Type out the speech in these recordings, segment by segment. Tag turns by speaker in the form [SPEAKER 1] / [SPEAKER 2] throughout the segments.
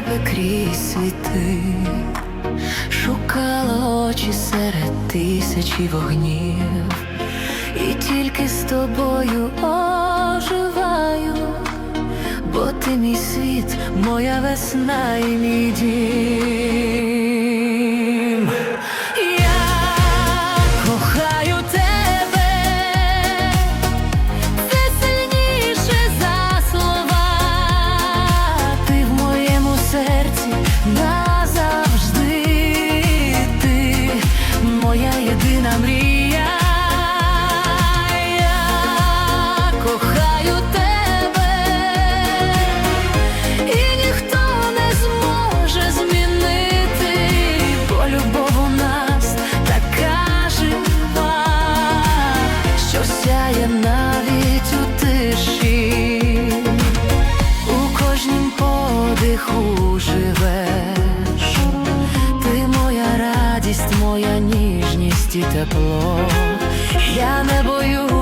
[SPEAKER 1] тебе крізь світи, шукала очі серед тисячі вогнів, і тільки з тобою оживаю, бо ти мій світ, моя весна і мій дім. моя ніжність і тепло, я не боюсь.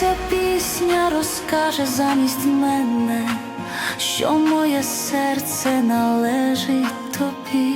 [SPEAKER 1] ця пісня розкаже замість мене, що моє серце належить тобі.